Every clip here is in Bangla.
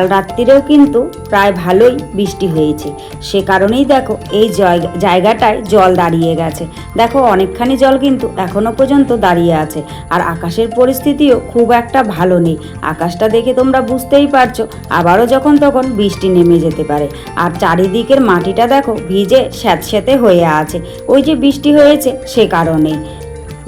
কাল রাত্রিরেও কিন্তু প্রায় ভালোই বৃষ্টি হয়েছে। সে কারণেই দেখো এই জায়গা- জায়গাটায় জল দাঁড়িয়ে গেছে। দেখো অনেকখানি জল কিন্তু এখনও পর্যন্ত দাঁড়িয়ে আছে। আর আকাশের পরিস্থিতিও খুব একটা ভালো নেই। আকাশটা দেখে তোমরা বুঝতেই পারছ, আবারও যখন তখন বৃষ্টি নেমে যেতে পারে। আর চারিদিকের মাটিটা দেখো ভিজে স্যাঁতস্যাঁতে হয়ে আছে। ওই যে বৃষ্টি হয়েছে সে কারণেই।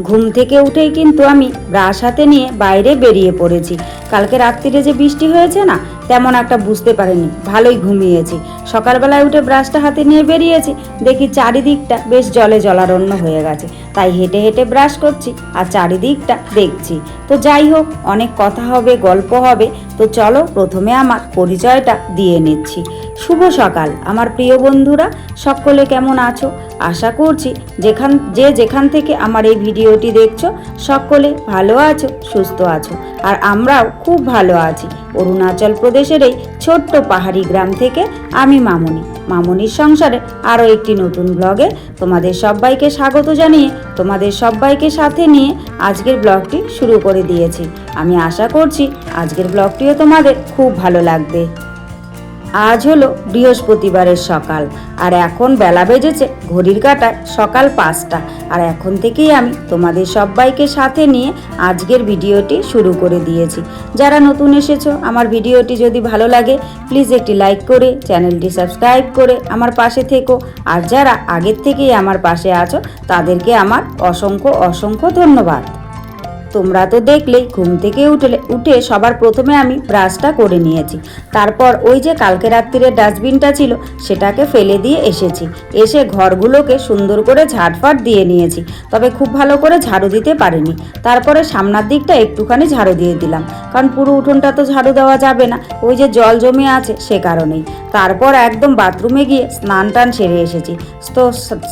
ঘুম থেকে উঠেই কিন্তু আমি ব্রাশ হাতে নিয়ে বাইরে বেরিয়ে পড়েছি। কালকে রাত্রিরে যে বৃষ্টি হয়েছে না, তেমন একটা বুঝতে পারিনি। ভালোই ঘুমিয়েছি। সকালবেলায় উঠে ব্রাশটা হাতে নিয়ে বেরিয়েছি, দেখি চারিদিকটা বেশ জলে জলারণ্য হয়ে গেছে। তাই হেঁটে হেঁটে ব্রাশ করছি আর চারিদিকটা দেখছি। তো যাই হোক, অনেক কথা হবে, গল্প হবে। তো চলো, প্রথমে আমার পরিচয়টা দিয়ে নিচ্ছি। শুভ সকাল। আমার প্রিয় বন্ধুরা, সকলে কেমন আছো? আশা করছি যেখান যে যেখান থেকে আমার এই ভিডিওটি দেখছ, সকলে ভালো আছো, সুস্থ আছো। আর আমরাও খুব ভালো আছি। অরুণাচল প্রদেশের এই ছোট্ট পাহাড়ি গ্রাম থেকে আমি মামনি। মামনির সংসারে আরও একটি নতুন ব্লগে তোমাদের সবাইকে স্বাগত জানিয়ে, তোমাদের সবাইকে সাথে নিয়ে আজকের ব্লগটি শুরু করে দিয়েছি। আমি আশা করছি আজকের ব্লগটিও তোমাদের খুব ভালো লাগবে। আজ হলো বৃহস্পতিবারের সকাল, আর এখন বেলা বেজেছে ঘড়ির কাটায় সকাল পাঁচটা। আর এখন থেকেই আমি তোমাদের সবাইকে সাথে নিয়ে আজকের ভিডিওটি শুরু করে দিয়েছি। যারা নতুন এসেছ, আমার ভিডিওটি যদি ভালো লাগে প্লিজ একটি লাইক করে, চ্যানেলটি সাবস্ক্রাইব করে আমার পাশে থেকো। আর যারা আগের থেকেই আমার পাশে আছো, তাদেরকে আমার অসংখ্য অসংখ্য ধন্যবাদ। তোমরা তো দেখলেই ঘুম থেকে উঠলে, উঠে সবার প্রথমে আমি ব্রাশটা করে নিয়েছি। তারপর ওই যে কালকে রাত্রিরে ডাস্টবিনটা ছিল, সেটাকে ফেলে দিয়ে এসেছি। এসে ঘরগুলোকে সুন্দর করে ঝাড়ফাট দিয়ে নিয়েছি, তবে খুব ভালো করে ঝাড়ু দিতে পারিনি। তারপরে সামনের দিকটা একটুখানি ঝাড়ু দিয়ে দিলাম, কারণ পুরো উঠোনটা তো ঝাড়ু দেওয়া যাবে না, ওই যে জল জমে আছে সে কারণেই। তারপর একদম বাথরুমে গিয়ে স্নান টান সেরে এসেছি। তো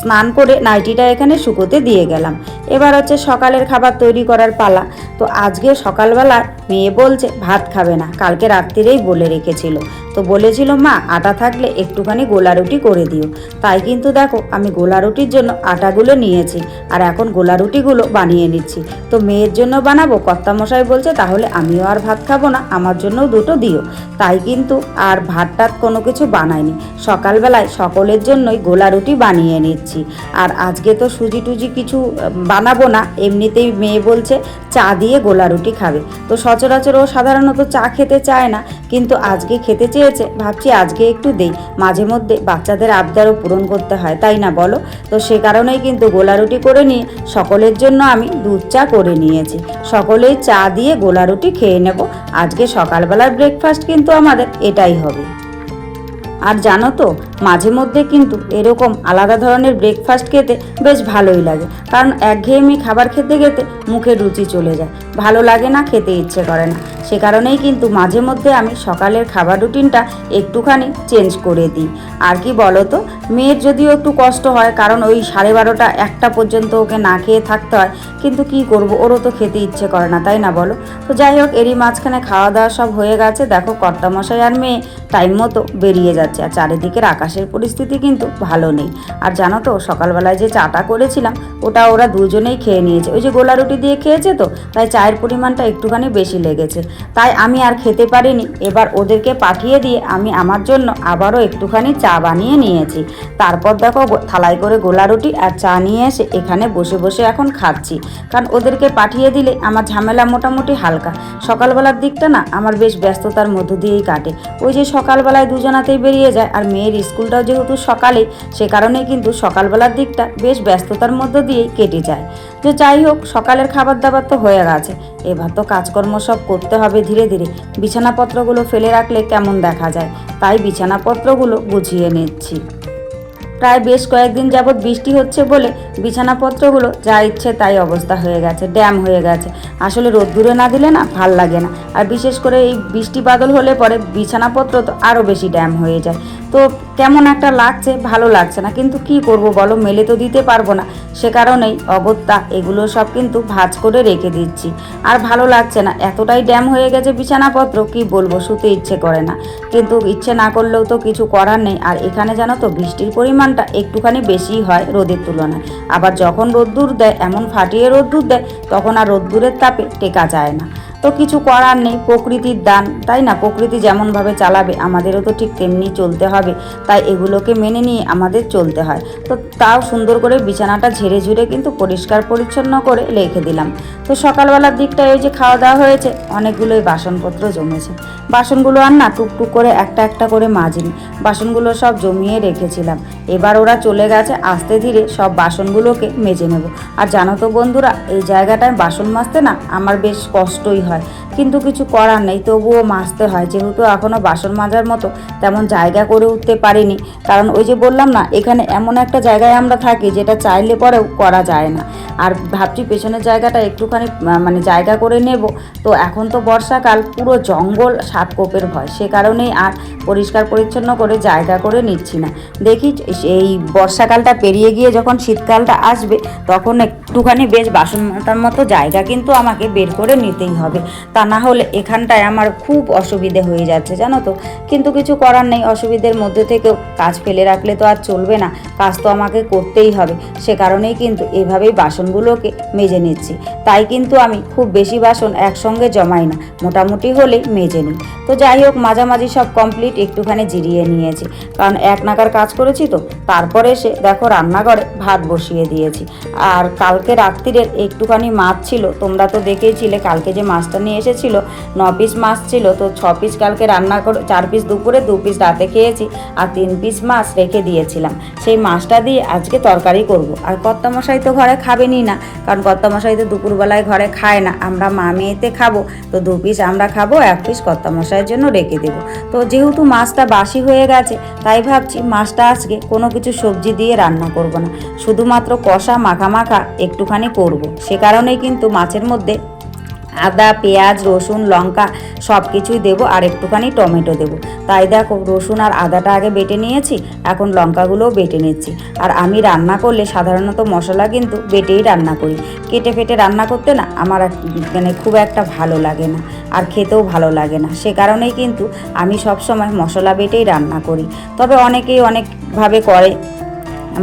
স্নান করে নাইটিটা এখানে শুকোতে দিয়ে গেলাম। এবার হচ্ছে সকালের খাবার তৈরি করার পালা তো আজকে সকালবেলা মেয়ে বলছে ভাত খাবে না। কালকে রাত্রিরেই বলে রেখেছিল। তো বলেছিল, মা, আটা থাকলে একটুখানি গোলা রুটি করে দিও। তাই কিন্তু দেখো, আমি গোলা রুটির জন্য আটাগুলো নিয়েছি আর এখন গোলা রুটিগুলো বানিয়ে নিচ্ছি। তো মেয়ের জন্য বানাবো? কর্তামশাই বলছে, তাহলে আমিও আর ভাত খাব না, আমার জন্যও দুটো দিও। তাই কিন্তু আর ভাত টাত কোনো কিছু বানাইনি। সকালবেলায় সকলের জন্যই গোলা রুটি বানিয়ে নিচ্ছি। আর আজকে তো সুজি টুজি কিছু বানাবো না, এমনিতেই মেয়ে বলছে, চা দিয়ে গোলা রুটি খাবে। তো সচরাচর ও সাধারণত চা খেতে চায় না, কিন্তু আজকে খেতে চেয়েছে ভাবছি আজকে একটু দেই। মাঝে মধ্যে বাচ্চাদের আবদারও পূরণ করতে হয়, তাই না বলো? তো সে কারণেই কিন্তু গোলা রুটি করে নিয়ে সকলের জন্য আমি দুধ চা করে নিয়েছি। সকলেই চা দিয়ে গোলা রুটি খেয়ে নেব। আজকে সকালবেলার ব্রেকফাস্ট কিন্তু আমাদের এটাই হবে। আর জানো তো, মাঝে মধ্যে কিন্তু এরকম আলাদা ধরনের ব্রেকফাস্ট খেতে বেশ ভালোই লাগে। কারণ একঘেয়েমি খাবার খেতে খেতে মুখের রুচি চলে যায়। ভালো লাগে না, খেতে ইচ্ছে করে না। সে কারণেই কিন্তু মাঝে মধ্যে আমি সকালের খাবার রুটিনটা একটুখানি চেঞ্জ করে দিই। আর কি বলো তো মেয়ের যদিও একটু কষ্ট হয়, কারণ ওই সাড়ে বারোটা একটা পর্যন্ত ওকে না খেয়ে থাকতে হয়, কিন্তু কি করব, ওরও তো খেতে ইচ্ছে করে না, তাই না বলো? তো যাই হোক, এরই মাঝখানে খাওয়া দাওয়া সব হয়ে গেছে। দেখো কর্তামশাই আর মেয়ে টাইম মতো বেরিয়ে যাচ্ছে। আর চারিদিকের আকাশের পরিস্থিতি কিন্তু ভালো নেই। আর জানো তো, সকালবেলায় যে চাটা করেছিলাম, ওটা ওরা দুজনেই খেয়ে নিয়েছে। ওই যে গোলা রুটি দিয়ে খেয়েছে তো, তাই চায়ের পরিমাণটা একটুখানি বেশি লেগেছে। তাই আমি আর খেতে পারিনি। এবার ওদেরকে পাঠিয়ে দিয়ে আমি আমার জন্য আবারও একটুখানি চা বানিয়ে নিয়েছি। তারপর দেখো থালায় করে গোলা রুটি আর চা নিয়ে এসে এখানে বসে বসে এখন খাচ্ছি। কারণ ওদেরকে পাঠিয়ে দিলে আমার ঝামেলা মোটামুটি হালকা। সকালবেলার দিকটা না, আমার বেশ ব্যস্ততার মধ্য দিয়েই কাটে। ওই যে সকালবেলায় দুজনাতেই বেরিয়ে যায়। আর মেয়ের স্কুলটাও যেহেতু সকালে, সে কারণে কিন্তু সকালবেলার দিকটা বেশ ব্যস্ততার মধ্য দিয়েই কেটে যায়। যে যাই হোক, সকালের খাবার দাবার তো হয়ে গেছে। এবার তো কাজকর্ম সব করতে হবে ধীরে ধীরে। বিছানাপত্রগুলো ফেলে রাখলে কেমন দেখা যায়? তাই বিছানাপত্রগুলো গুছিয়ে নিচ্ছি। প্রায় বেশ কয়েকদিন যাবৎ বৃষ্টি হচ্ছে বলে বিছানাপত্রগুলো যা ইচ্ছে তাই অবস্থা হয়ে গেছে, ড্যাম হয়ে গেছে। আসলে রোদ্দুরে না দিলে না ভালো লাগে না। আর বিশেষ করে এই বৃষ্টি বাদল হলে পরে বিছানাপত্র তো আরও বেশি ড্যাম হয়ে যায়। তো কেমন একটা লাগছে, ভালো লাগছে না। কিন্তু কি করব বলো, মেলে তো দিতে পারব না। সে কারণেই অগত্যা এগুলো সব কিন্তু ভাজ করে রেখে দিচ্ছি। আর ভালো লাগছে না, এতটাই ড্যাম হয়ে গেছে বিছানাপত্র, কি বলব, শুতে ইচ্ছে করে না। কিন্তু ইচ্ছে না করলেও তো কিছু করার নেই। আর এখানে জানো তো, বৃষ্টির পরিমাণটা একটুখানি বেশিই হয় রোদের তুলনায়। আবার যখন রোদ্দুর দেয়, এমন ফাটিয়ে রোদ্দুর দেয়, তখন আর রোদ্দুরের তাপে টেকা যায় না। তো কিছু করার নেই, প্রকৃতির দান, তাই না? প্রকৃতি যেমনভাবে চালাবে, আমাদেরও তো ঠিক তেমনি চলতে হবে। তাই এগুলোকে মেনে নিয়ে আমাদের চলতে হয়। তো তাও সুন্দর করে বিছানাটা ঝেড়ে ঝুড়ে কিন্তু পরিষ্কার পরিচ্ছন্ন করে রেখে দিলাম। তো সকালবেলার দিকটায় ওই যে খাওয়া দাওয়া হয়েছে, অনেকগুলোই বাসনপত্র জমেছে। বাসনগুলো আর না টুকটুক করে একটা একটা করে মাজিনি। বাসনগুলো সব জমিয়ে রেখেছিলাম। এবার ওরা চলে গেছে, আস্তে ধীরে সব বাসনগুলোকে মেজে নেব। আর জানো তো বন্ধুরা, এই জায়গাটায় বাসন মাজতে না আমার বেশ কষ্টই হয়। personal. কিন্তু কিছু করার নেই, তবুও মাজতে হয়। যেহেতু এখনও বাসন মাজার মতো তেমন জায়গা করে উঠতে পারিনি। কারণ ওই যে বললাম না, এখানে এমন একটা জায়গায় আমরা থাকি যেটা চাইলে পরেও করা যায় না। আর ভাবছি পেছনের জায়গাটা একটুখানি মানে জায়গা করে নেব। তো এখন তো বর্ষাকাল, পুরো জঙ্গল সাপকোপের ভয়। সে কারণেই আর পরিষ্কার পরিচ্ছন্ন করে জায়গা করে নিচ্ছি না। দেখি এই বর্ষাকালটা পেরিয়ে গিয়ে যখন শীতকালটা আসবে, তখন একটুখানি বেশ বাসন মাতার মতো জায়গা কিন্তু আমাকে বের করে নিতেই হবে। তা না হলে এখানটায় আমার খুব অসুবিধে হয়ে যাচ্ছে, জানো তো। কিন্তু কিছু করার নেই, অসুবিধের মধ্যে থেকেও কাজ ফেলে রাখলে তো আর চলবে না, কাজ তো আমাকে করতেই হবে। সে কারণেই কিন্তু এভাবেই বাসনগুলোকে মেজে নিচ্ছি। তাই কিন্তু আমি খুব বেশি বাসন একসঙ্গে জমাই না, মোটামুটি হলেই মেজে নিই। তো যাই হোক, মাঝামাঝি সব কমপ্লিট একটুখানি জিরিয়ে নিয়েছি। কারণ এক নাগার কাজ করেছি তো, তারপরে এসে দেখো রান্নাঘরে ভাত বসিয়ে দিয়েছি। আর কালকে রাত্রিরের একটুখানি মাছ ছিল, তোমরা তো দেখেইছিলে কালকে যে মাছটা নিয়ে এসেছিল ন পিস মাছ ছিল, তো ছ পিস কালকে রান্না করে, চার পিস দুপুরে দু পিস রাতে খেয়েছি আর তিন পিস মাছ রেখে দিয়েছিলাম। সেই মাছটা দিয়ে আজকে তরকারি করব। আর কর্তামশাই তো ঘরে খাবেনই না, কারণ কর্তামশাই তো দুপুরবেলায় ঘরে খায় না। আমরা মা মেয়েতে খাব, তো দু পিস আমরা খাব, এক পিস কর্তামশাইয়ের জন্য রেখে দেবো। তো যেহেতু মাছটা বাসি হয়ে গেছে, তাই ভাবছি মাছটা আজকে কোনো কিছু সবজি দিয়ে রান্না করব না। শুধুমাত্র কষা মাখা মাখা একটুখানি করব। সে কারণেই কিন্তু মাছের মধ্যে আদা, পেঁয়াজ, রসুন, লঙ্কা সব কিছুই দেবো আর একটুখানি টমেটো দেবো। তাই দেখো, রসুন আর আদাটা আগে বেটে নিয়েছি, এখন লঙ্কাগুলোও বেটে নিচ্ছি। আর আমি রান্না করলে সাধারণত মশলা কিন্তু বেটেই রান্না করি। কেটে ফেটে রান্না করতে না আমার মানে খুব একটা ভালো লাগে না আর খেতেও ভালো লাগে না। সে কারণেই কিন্তু আমি সব সময় মশলা বেটেই রান্না করি। তবে অনেকেই অনেকভাবে করে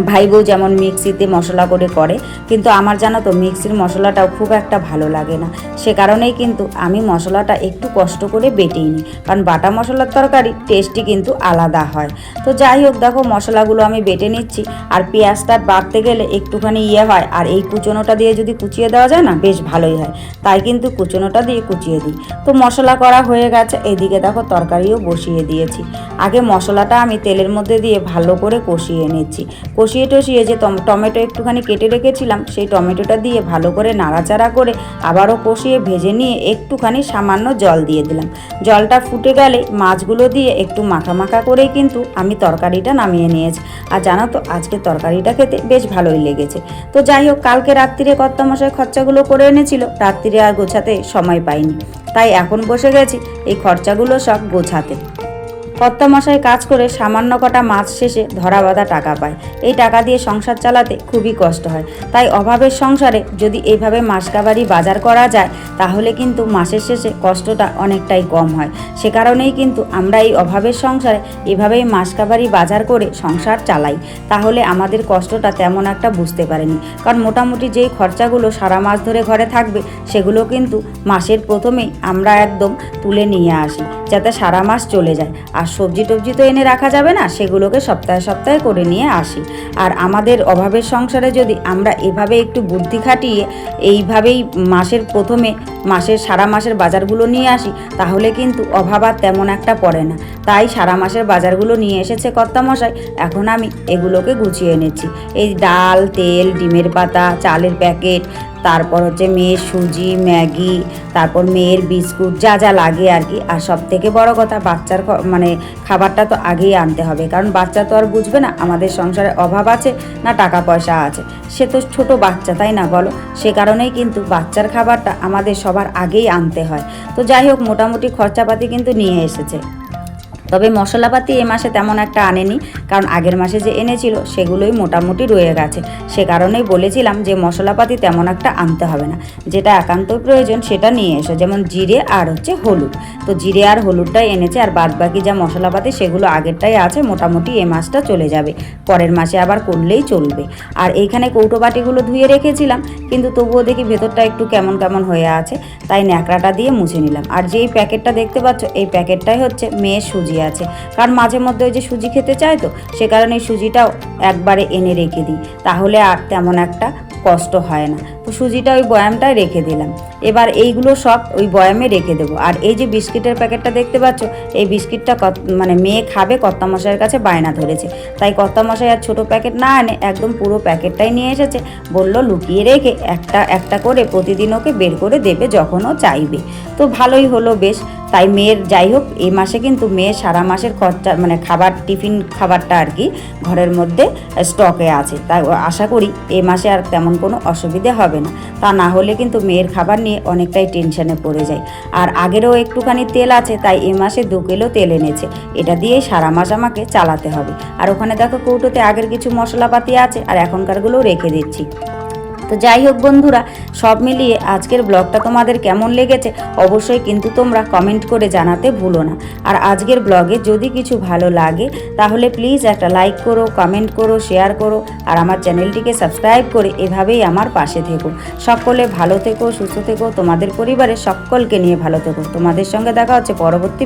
ভাই বউ যেমন মিক্সিতে মশলা করে করে, কিন্তু আমার জানো তো মিক্সির মশলাটাও খুব একটা ভালো লাগে না। সে কারণেই কিন্তু আমি মশলাটা একটু কষ্ট করে বেটেই নিই, কারণ বাটা মশলার তরকারি টেস্টই কিন্তু আলাদা হয়। তো যাই হোক, দেখো মশলাগুলো আমি বেটে নিচ্ছি, আর পেঁয়াজটা বাড়তে গেলে একটুখানি ইয়ে হয়, আর এই কুচনোটা দিয়ে যদি কুচিয়ে দেওয়া যায় না, বেশ ভালোই হয়। তাই কিন্তু কুচনোটা দিয়ে কুচিয়ে দিই। তো মশলা করা হয়ে গেছে, এদিকে দেখো তরকারিও বসিয়ে দিয়েছি। আগে মশলাটা আমি তেলের মধ্যে দিয়ে ভালো করে কষিয়ে নিচ্ছি। কষিয়ে টষিয়ে যে টমেটো একটুখানি কেটে রেখেছিলাম, সেই টমেটোটা দিয়ে ভালো করে নাড়াচাড়া করে আবারও কষিয়ে ভেজে নিয়ে একটুখানি সামান্য জল দিয়ে দিলাম। জলটা ফুটে গেলে মাছগুলো দিয়ে একটু মাখা মাখা করেই কিন্তু আমি তরকারিটা নামিয়ে নিয়েছি। আর জানো তো, আজকে তরকারিটা খেতে বেশ ভালোই লেগেছে। তো যাই হোক, কালকে রাত্রিরে কর্তামশাই খরচাগুলো করে এনেছিল, রাত্রিরে আর গোছাতে সময় পাইনি। তাই এখন বসে গেছি এই খরচাগুলো সব গোছাতে। কর্তামশাই কাজ করে সামান্য কটা মাছ শেষে ধরা বাঁধা টাকা পায়। এই টাকা দিয়ে সংসার চালাতে খুবই কষ্ট হয়। তাই অভাবের সংসারে যদি এইভাবে মাসকাবারি বাজার করা যায়, তাহলে কিন্তু মাসের শেষে কষ্টটা অনেকটাই কম হয়। সে কারণেই কিন্তু আমরা এই অভাবের সংসারে এভাবেই মাসকাবারি বাজার করে সংসার চালাই। তাহলে আমাদের কষ্টটা তেমন একটা বুঝতে পারেনি। কারণ মোটামুটি যেই খরচাগুলো সারা মাস ধরে ঘরে থাকবে, সেগুলো কিন্তু মাসের প্রথমেই আমরা একদম তুলে নিয়ে আসি, যাতে সারা মাস চলে যায়। আর সবজি টবজি তো এনে রাখা যাবে না, সেগুলোকে সপ্তাহে সপ্তাহে করে নিয়ে আসি। আর আমাদের অভাবের সংসারে যদি আমরা এভাবে একটু বুদ্ধি খাটিয়ে এইভাবেই মাসের প্রথমে, মাসের সারা মাসের বাজারগুলো নিয়ে আসি, তাহলে কিন্তু অভাব আর তেমন একটা পড়ে না। তাই সারা মাসের বাজারগুলো নিয়ে এসেছে কর্তামশাই, এখন আমি এগুলোকে গুছিয়ে নিচ্ছি এই ডাল, তেল, ডিমের পাতা, চালের প্যাকেট তারপর হচ্ছে মেয়ের সুজি, ম্যাগি, তারপর মেয়ের বিস্কুট, যা যা লাগে আর কি। আর সব থেকে বড় কথা, বাচ্চার মানে খাবারটা তো আগেই আনতে হবে। কারণ বাচ্চা তো আর বুঝবে না, আমাদের সংসারে অভাব আছে না টাকা পয়সা আছে। সে তো ছোট বাচ্চা, তাই না বলো? সে কারণেই কিন্তু বাচ্চার খাবারটা আমাদের সবার আগেই আনতে হয়। তো যাই হোক, মোটামুটি খরচাপাতি কিন্তু নিয়ে এসেছে। তবে মশলাপাতি এ মাসে তেমন একটা আনেনি, কারণ আগের মাসে যে এনেছিল সেগুলোই মোটামুটি রয়ে গেছে। সে কারণেই বলেছিলাম যে মশলাপাতি তেমন একটা আনতে হবে না। যেটা একান্ত প্রয়োজন সেটা নিয়ে এসো, যেমন জিরে আর হচ্ছে হলুদ। তো জিরে আর হলুদটাই এনেছে আর বাদ বাকি যা মশলাপাতি সেগুলো আগেরটাই আছে, মোটামুটি এ মাসটা চলে যাবে। পরের মাসে আবার করলেই চলবে। আর এইখানে কৌটো বাটিগুলো ধুয়ে রেখেছিলাম, কিন্তু তবুও দেখি ভেতরটা একটু কেমন কেমন হয়ে আছে, তাই ন্যাকড়াটা দিয়ে মুছে নিলাম। আর যেই প্যাকেটটা দেখতে পাচ্ছ, এই প্যাকেটটাই হচ্ছে মেয়ে সুজি আছে। কারণ মাঝে মধ্যে ওই যে সুজি খেতে চায় তো, সে কারণে সুজিটাও একবারে এনে রেখে দিই। তাহলে আর তেমন একটা কষ্ট হয় না। তো সুজিটা ওই বয়ামটায় রেখে দিলাম। এবার এইগুলো সব ওই বয়ামে রেখে দেবো। আর এই যে বিস্কিটের প্যাকেটটা দেখতে পাচ্ছ, এই বিস্কিটটা কত- মানে মেয়ে খাবে, কর্তামশাইয়ের কাছে বায়না ধরেছে। তাই কর্তামশাই আর ছোটো প্যাকেট না আনে একদম পুরো প্যাকেটটাই নিয়ে এসেছে। বলল, লুকিয়ে রেখে একটা একটা করে প্রতিদিন ওকে বের করে দেবে যখন ও চাইবে। তো ভালোই হলো বেশ। তাই মেয়ের যাই হোক, এই মাসে কিন্তু মেয়ের সারা মাসের খরচা মানে খাবার, টিফিন খাবারটা আর কি ঘরের মধ্যে স্টকে আছে। তাই আশা করি এই মাসে আর তেমন কোনো অসুবিধে হবে না। তা না হলে কিন্তু মেয়ের খাবার নিয়ে অনেকটাই টেনশনে পড়ে যায়। আর আগেরও একটুখানি তেল আছে, তাই এ মাসে দু কিলো তেল এনেছে। এটা দিয়েই সারা মাস আমাকে চালাতে হবে। আর ওখানে দেখো কৌটোতে আগের কিছু মশলাপাতি আছে, আর এখনকারগুলোও রেখে দিচ্ছি। তো যাই হোক বন্ধুরা, সব মিলিয়ে আজকের ব্লগটা তোমাদের কেমন লেগেছে অবশ্যই কিন্তু তোমরা কমেন্ট করে জানাতে ভুলো না। আর আজকের ব্লগে যদি কিছু ভালো লাগে, তাহলে প্লিজ একটা লাইক করো কমেন্ট করো শেয়ার করো, আর আমার চ্যানেলটিকে সাবস্ক্রাইব করে এভাবেই আমার পাশে থেকো। সকলে ভালো থেকো, সুস্থ থেকো, তোমাদের পরিবারের সকলকে নিয়ে ভালো থেকো। তোমাদের সঙ্গে দেখা হচ্ছে পরবর্তী